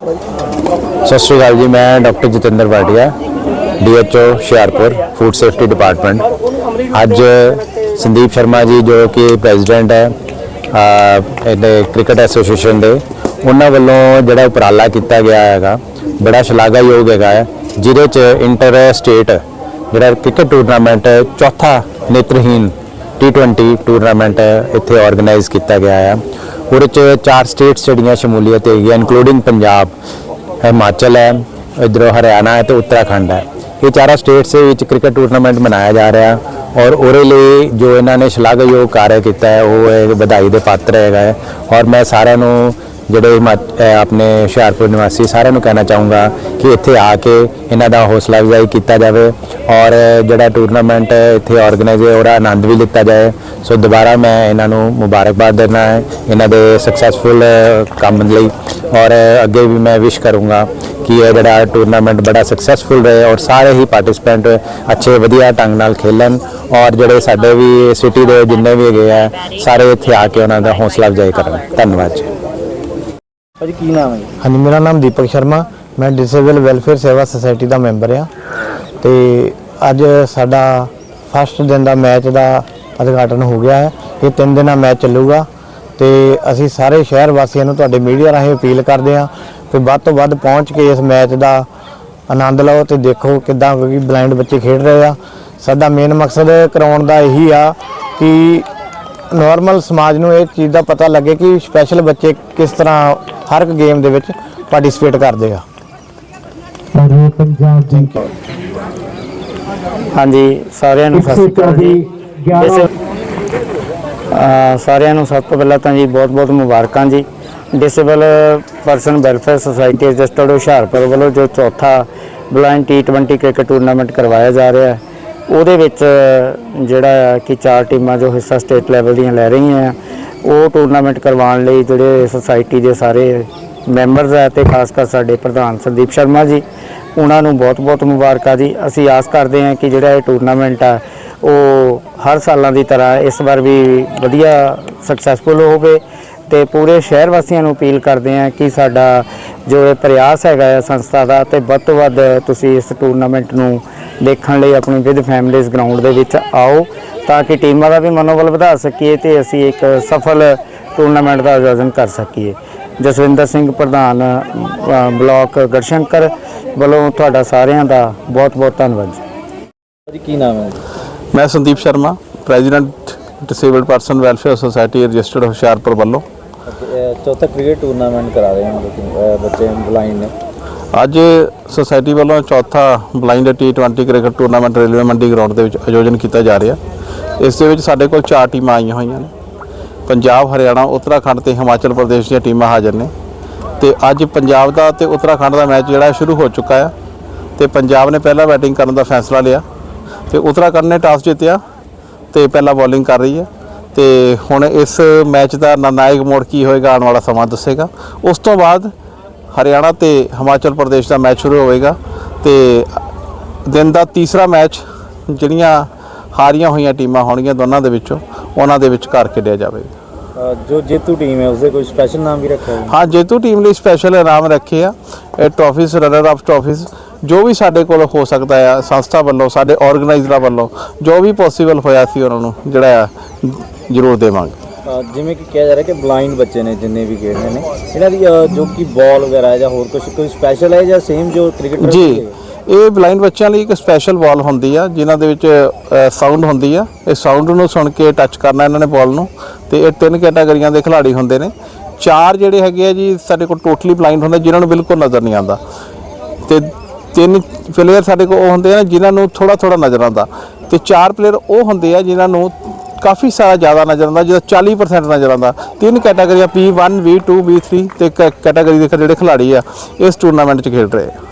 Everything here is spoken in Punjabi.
ਸਤਿ ਸ਼੍ਰੀ ਅਕਾਲ ਜੀ, ਮੈਂ doctor Jatinder Bhatia DHO Hoshiarpur food safety department ਅੱਜ ਸੰਦੀਪ ਸ਼ਰਮਾ ਜੀ ਜੋ ਕਿ ਪ੍ਰੈਜ਼ੀਡੈਂਟ ਹੈ ਇਹਦੇ ਕ੍ਰਿਕਟ ਐਸੋਸੀਏਸ਼ਨ ਦੇ, ਉਹਨਾਂ ਵੱਲੋਂ ਜਿਹੜਾ ਉਪਰਾਲਾ ਕੀਤਾ ਗਿਆ ਹੈਗਾ, ਬੜਾ ਸ਼ਲਾਘਾਯੋਗ ਹੈਗਾ ਹੈ, ਜਿਹਦੇ ਚ ਇੰਟਰ ਸਟੇਟ ਜਿਹੜਾ ਕ੍ਰਿਕਟ ਟੂਰਨਾਮੈਂਟ ਚੌਥਾ ਨੇਤਰਹੀਨ T20 ਟੂਰਨਾਮੈਂਟ ਇੱਥੇ ਆਰਗੇਨਾਈਜ਼ ਕੀਤਾ ਗਿਆ ਹੈ। ਉਹਦੇ ਚ ਚਾਰ ਸਟੇਟਸ ਜਿਹੜੀਆਂ ਸ਼ਮੂਲੀਅਤ ਹੈਗੀ ਇਨਕਲੂਡਿੰਗ ਪੰਜਾਬ, ਹਿਮਾਚਲ ਹੈ, ਇਧਰੋਂ ਹਰਿਆਣਾ ਹੈ ਤੇ ਉੱਤਰਾਖੰਡ ਹੈ। ਇਹ ਚਾਰਾਂ ਸਟੇਟਸ ਦੇ ਵਿੱਚ ਕ੍ਰਿਕਟ ਟੂਰਨਾਮੈਂਟ ਮਨਾਇਆ ਜਾ ਰਿਹਾ ਔਰ ਉਹਦੇ ਲਈ ਜੋ ਇਹਨਾਂ ਨੇ ਸ਼ਲਾਘਾਯੋਗ ਕਾਰਜ ਕੀਤਾ ਹੈ, ਉਹ ਹੈ ਵਧਾਈ ਦੇ ਪਾਤਰ ਹੈਗਾ ਹੈ। ਔਰ ਮੈਂ ਸਾਰਿਆਂ ਨੂੰ ਜਿਹੜੇ ਹਿਮਾ- ਆਪਣੇ ਹੁਸ਼ਿਆਰਪੁਰ ਨਿਵਾਸੀ ਸਾਰਿਆਂ ਨੂੰ ਕਹਿਣਾ ਚਾਹੂੰਗਾ ਕਿ ਇੱਥੇ ਆ ਕੇ ਇਹਨਾਂ ਦਾ ਹੌਸਲਾ ਅਫਜ਼ਾਈ ਕੀਤਾ ਜਾਵੇ ਔਰ ਜਿਹੜਾ ਟੂਰਨਾਮੈਂਟ ਇੱਥੇ ਆਰਗੇਨਾਈਜ਼ ਹੈ ਉਹਦਾ ਆਨੰਦ ਵੀ ਲਿੱਤਾ ਜਾਏ। ਸੋ ਦੁਬਾਰਾ ਮੈਂ ਇਹਨਾਂ ਨੂੰ ਮੁਬਾਰਕਬਾਦ ਦੇਣਾ ਹੈ ਇਹਨਾਂ ਦੇ ਸਕਸੈਸਫੁਲ ਕੰਮ ਲਈ ਔਰ ਅੱਗੇ ਵੀ ਮੈਂ ਵਿਸ਼ ਕਰੂੰਗਾ ਕਿ ਇਹ ਜਿਹੜਾ ਟੂਰਨਾਮੈਂਟ ਬੜਾ ਸਕਸੈਸਫੁਲ ਰਹੇ ਔਰ ਸਾਰੇ ਹੀ ਪਾਰਟਿਸਪੈਂਟ ਅੱਛੇ, ਵਧੀਆ ਢੰਗ ਨਾਲ ਖੇਲਣ ਔਰ ਜਿਹੜੇ ਸਾਡੇ ਵੀ ਸਿਟੀ ਦੇ ਜਿੰਨੇ ਵੀ ਹੈਗੇ ਆ, ਸਾਰੇ ਇੱਥੇ ਆ ਕੇ ਉਹਨਾਂ ਦਾ ਹੌਸਲਾ ਅਫਜ਼ਾਈ ਕਰਨ। ਧੰਨਵਾਦ ਜੀ। ਭਾਜੀ, ਕੀ ਨਾਮ ਹੈ ਹਾਂਜੀ, ਮੇਰਾ ਨਾਮ ਦੀਪਕ ਸ਼ਰਮਾ। ਮੈਂ ਡਿਸੇਬਲ ਵੈਲਫੇਅਰ ਸੇਵਾ ਸੁਸਾਇਟੀ ਦਾ ਮੈਂਬਰ ਆ ਤੇ ਅੱਜ ਸਾਡਾ ਫਸਟ ਦਿਨ ਦਾ ਮੈਚ ਦਾ ਉਦਘਾਟਨ ਹੋ ਗਿਆ ਹੈ। ਇਹ ਤਿੰਨ ਦਿਨਾਂ ਮੈਚ ਚੱਲੂਗਾ। ਤੇ ਅਸੀਂ ਸਾਰੇ ਸ਼ਹਿਰ ਵਾਸੀਆਂ ਨੂੰ ਤੁਹਾਡੇ ਮੀਡੀਆ ਰਾਹੀਂ ਅਪੀਲ ਕਰਦੇ ਹਾਂ ਕਿ ਵੱਧ ਤੋਂ ਵੱਧ ਪਹੁੰਚ ਕੇ ਇਸ ਮੈਚ ਦਾ ਆਨੰਦ ਲਓ ਤੇ ਦੇਖੋ ਕਿੱਦਾਂ ਕਿਉਂਕਿ ਬਲਾਈਂਡ ਬੱਚੇ ਖੇਡ ਰਹੇ ਆ। ਸਾਡਾ ਮੇਨ ਮਕਸਦ ਕਰਾਉਣ ਦਾ ਇਹੀ ਆ ਕਿ ਨਾਰਮਲ ਸਮਾਜ ਨੂੰ ਇਹ ਚੀਜ਼ ਦਾ ਪਤਾ ਲੱਗੇ ਕਿ ਸਪੈਸ਼ਲ ਬੱਚੇ ਕਿਸ ਤਰ੍ਹਾਂ ਹਰ ਇੱਕ ਗੇਮ ਦੇ ਵਿੱਚ ਪਾਰਟਿਸਿਪੇਟ ਕਰਦੇ ਆ। ਹਾਂਜੀ ਸਾਰਿਆਂ ਨੂੰ ਸਤਿ ਸ਼੍ਰੀ ਅਕਾਲ ਜੀ। ਸਾਰਿਆਂ ਨੂੰ ਸਭ ਤੋਂ ਪਹਿਲਾਂ ਤਾਂ ਜੀ ਬਹੁਤ-ਬਹੁਤ ਮੁਬਾਰਕਾਂ ਜੀ। Disable person welfare society registered Hoshiarpur ਵੱਲੋਂ ਜੋ ਚੌਥਾ ਬਲਾਈਂਡ T20 ਕ੍ਰਿਕਟ ਟੂਰਨਾਮੈਂਟ ਕਰਵਾਇਆ ਜਾ ਰਿਹਾ ਹੈ। ਉਹਦੇ ਵਿੱਚ ਜਿਹੜਾ ਆ ਕਿ ਚਾਰ ਟੀਮਾਂ ਜੋ ਹਿੱਸਾ ਸਟੇਟ ਲੈਵਲ ਦੀਆਂ ਲੈ ਰਹੀਆਂ ਆ, ਉਹ ਟੂਰਨਾਮੈਂਟ ਕਰਵਾਉਣ ਲਈ ਜਿਹੜੇ ਸੁਸਾਇਟੀ ਦੇ ਸਾਰੇ ਮੈਂਬਰਸ ਹੈ ਤੇ ਖਾਸ ਕਰ ਸਾਡੇ ਪ੍ਰਧਾਨ ਸੰਦੀਪ ਸ਼ਰਮਾ ਜੀ, ਉਹਨਾਂ ਨੂੰ ਬਹੁਤ-ਬਹੁਤ ਮੁਬਾਰਕਾਂ ਜੀ। ਅਸੀਂ ਆਸ ਕਰਦੇ ਹਾਂ ਕਿ ਜਿਹੜਾ ਇਹ ਟੂਰਨਾਮੈਂਟ ਆ, ਉਹ ਹਰ ਸਾਲਾਂ ਦੀ ਤਰ੍ਹਾਂ ਇਸ ਵਾਰ ਵੀ ਵਧੀਆ ਸਕਸੈਸਫੁਲ ਹੋਵੇ ਤੇ ਪੂਰੇ ਸ਼ਹਿਰ ਵਾਸੀਆਂ ਨੂੰ ਅਪੀਲ ਕਰਦੇ ਹਾਂ ਕਿ ਸਾਡਾ ਜੋ ਇਹ ਪ੍ਰਯਾਸ ਹੈਗਾ ਹੈ ਸੰਸਥਾ ਦਾ ਤੇ ਵੱਧ ਤੋਂ ਵੱਧ ਤੁਸੀਂ ਇਸ ਟੂਰਨਾਮੈਂਟ ਨੂੰ ਦੇਖਣ ਲਈ ਆਪਣੀ ਵਿਦ ਫੈਮਲੀਜ਼ ਗਰਾਊਂਡ ਦੇ ਵਿੱਚ ਆਓ ਤਾਂ ਕਿ ਟੀਮਾਂ ਦਾ ਵੀ ਮਨੋਬਲ ਵਧਾ ਸਕੀਏ ਤੇ ਅਸੀਂ ਇੱਕ ਸਫਲ ਟੂਰਨਾਮੈਂਟ ਦਾ ਆਯੋਜਨ ਕਰ ਸਕੀਏ। ਜਸਵਿੰਦਰ ਸਿੰਘ ਪ੍ਰਧਾਨ ਬਲਾਕ ਗੜਸ਼ੰਕਰ ਵੱਲੋਂ ਤੁਹਾਡਾ ਸਾਰਿਆਂ ਦਾ ਬਹੁਤ ਬਹੁਤ ਧੰਨਵਾਦ ਜੀ। ਕੀ ਨਾਮ ਹੈ ਮੈਂ Sandeep Sharma president disabled person welfare society registered Hoshiarpur ਵੱਲੋਂ। ਚੌਥਾ ਕ੍ਰਿਕਟ ਟੂਰਨਾਮੈਂਟ ਕਰਾ ਰਹੇ ਹਾਂ ਬੱਚੇ ਬਲਾਈਂਡ ਨੇ। ਅੱਜ ਸੋਸਾਇਟੀ ਵੱਲੋਂ ਚੌਥਾ blind T20 cricket tournament railway Mandi ground ਦੇ ਵਿੱਚ ਆਯੋਜਨ ਕੀਤਾ ਜਾ ਰਿਹਾ। ਇਸ ਦੇ ਵਿੱਚ ਸਾਡੇ ਕੋਲ ਚਾਰ ਟੀਮਾਂ ਆਈਆਂ ਹੋਈਆਂ ਨੇ। ਪੰਜਾਬ, ਹਰਿਆਣਾ, ਉੱਤਰਾਖੰਡ ਤੇ ਹਿਮਾਚਲ ਪ੍ਰਦੇਸ਼ ਦੀਆਂ ਟੀਮਾਂ ਹਾਜ਼ਰ ਨੇ। ਤੇ ਅੱਜ ਪੰਜਾਬ ਦਾ ਤੇ ਉੱਤਰਾਖੰਡ ਦਾ ਮੈਚ ਜਿਹੜਾ ਸ਼ੁਰੂ ਹੋ ਚੁੱਕਾ ਆ। ਤੇ ਪੰਜਾਬ ਨੇ ਪਹਿਲਾਂ ਬੈਟਿੰਗ ਕਰਨ ਦਾ ਫੈਸਲਾ ਲਿਆ। ਤੇ ਉੱਤਰਾਖੰਡ ਨੇ ਟਾਸ ਜਿੱਤਿਆ ਤੇ ਪਹਿਲਾਂ ਬੋਲਿੰਗ ਕਰ ਰਹੀ ਹੈ ਤੇ ਹੁਣ ਇਸ ਮੈਚ ਦਾ ਨਿਰਣਾਇਕ ਮੋੜ ਕੀ ਹੋਏਗਾ ਆਉਣ ਵਾਲਾ ਸਮਾਂ ਦੱਸੇਗਾ। ਉਸ ਤੋਂ ਬਾਅਦ ਹਰਿਆਣਾ ਤੇ ਹਿਮਾਚਲ ਪ੍ਰਦੇਸ਼ ਦਾ ਮੈਚ ਸ਼ੁਰੂ ਹੋਵੇਗਾ ਤੇ ਦਿਨ ਦਾ ਤੀਸਰਾ ਮੈਚ ਜਿਹੜੀਆਂ ਹਾਰੀਆਂ ਹੋਈਆਂ ਟੀਮਾਂ ਹੋਣਗੀਆਂ ਦੋਨਾਂ ਦੇ ਵਿੱਚੋਂ ਉਹਨਾਂ ਦੇ ਵਿਚਕਾਰ ਖੇਡਿਆ ਜਾਵੇਗਾ। ਜੋ ਜੇਤੂ ਟੀਮ ਹੈ ਉਸਦੇ ਕੋਈ ਸਪੈਸ਼ਲ ਨਾਮ ਵੀ ਰੱਖਿਆ ਹੈ ਹਾਂ ਜੇਤੂ ਟੀਮ ਲਈ ਸਪੈਸ਼ਲ ਇਨਾਮ ਰੱਖੇ ਆ ਇਹ ਟਰਾਫੀਜ਼ ਰਨਰ ਅਪ ਟਰਾਫੀਜ਼ ਜੋ ਵੀ ਸਾਡੇ ਕੋਲ ਹੋ ਸਕਦਾ ਆ ਸੰਸਥਾ ਵੱਲੋਂ ਸਾਡੇ ਆਰਗੇਨਾਈਜ਼ਰਾਂ ਵੱਲੋਂ ਜੋ ਵੀ ਪੋਸੀਬਲ ਹੋਇਆ ਸੀ ਉਹਨਾਂ ਨੂੰ ਜਿਹੜਾ ਜ਼ਰੂਰ ਦੇਵਾਂਗੇ। ਜਿਵੇਂ ਕਿ ਕਿਹਾ ਜਾ ਰਿਹਾ ਕਿ ਬਲਾਈਂਡ ਬੱਚੇ ਨੇ ਜਿੰਨੇ ਵੀ ਖੇਡ ਰਹੇ ਨੇ। ਇਹਨਾਂ ਦੀ ਜੋ ਕਿ ਬਾਲ ਵਗੈਰਾ ਹੈ ਜਾਂ ਹੋਰ ਕੁਝ ਕੋਈ ਸਪੈਸ਼ਲ ਹੈ ਜਾਂ ਸੇਮ ਜੋ ਕ੍ਰਿਕਟਰ ਜੀ ਇਹ ਬਲਾਈਂਡ ਬੱਚਿਆਂ ਲਈ ਇੱਕ ਸਪੈਸ਼ਲ ਬਾਲ ਹੁੰਦੀ ਆ ਜਿਨ੍ਹਾਂ ਦੇ ਵਿੱਚ ਸਾਊਂਡ ਹੁੰਦੀ ਆ। ਇਹ ਸਾਊਂਡ ਨੂੰ ਸੁਣ ਕੇ ਟੱਚ ਕਰਨਾ ਇਹਨਾਂ ਨੇ ਬਾਲ ਨੂੰ। ਤੇ ਇਹ ਤਿੰਨ ਕੈਟਾਗਰੀਆਂ ਦੇ ਖਿਡਾਰੀ ਹੁੰਦੇ ਨੇ। ਚਾਰ ਜਿਹੜੇ ਹੈਗੇ ਆ ਜੀ ਸਾਡੇ ਕੋਲ ਟੋਟਲੀ ਬਲਾਈਂਡ ਹੁੰਦੇ ਜਿਨ੍ਹਾਂ ਨੂੰ ਬਿਲਕੁਲ ਨਜ਼ਰ ਨਹੀਂ ਆਉਂਦਾ। ਤੇ ਤਿੰਨ ਪਲੇਅਰ ਸਾਡੇ ਕੋਲ ਉਹ ਹੁੰਦੇ ਆ ਜਿਨ੍ਹਾਂ ਨੂੰ ਥੋੜਾ ਥੋੜਾ ਨਜ਼ਰ ਆਉਂਦਾ। ਤੇ ਚਾਰ ਪਲੇਅਰ ਉਹ ਹੁੰਦੇ ਆ ਜਿਨ੍ਹਾਂ ਨੂੰ ਕਾਫੀ ਸਾਰਾ ਜ਼ਿਆਦਾ ਨਜ਼ਰ ਆਉਂਦਾ ਜਿਹਦਾ 40% ਨਜ਼ਰ ਆਉਂਦਾ। ਤਿੰਨ ਕੈਟਾਗਰੀਆਂ P1 V2 V3 ਤੇ ਕੈਟਾਗਰੀ ਦੇ ਜਿਹੜੇ ਖਿਡਾਰੀ ਆ, ਇਸ ਟੂਰਨਾਮੈਂਟ 'ਚ ਖੇਡ ਰਹੇ ਆ।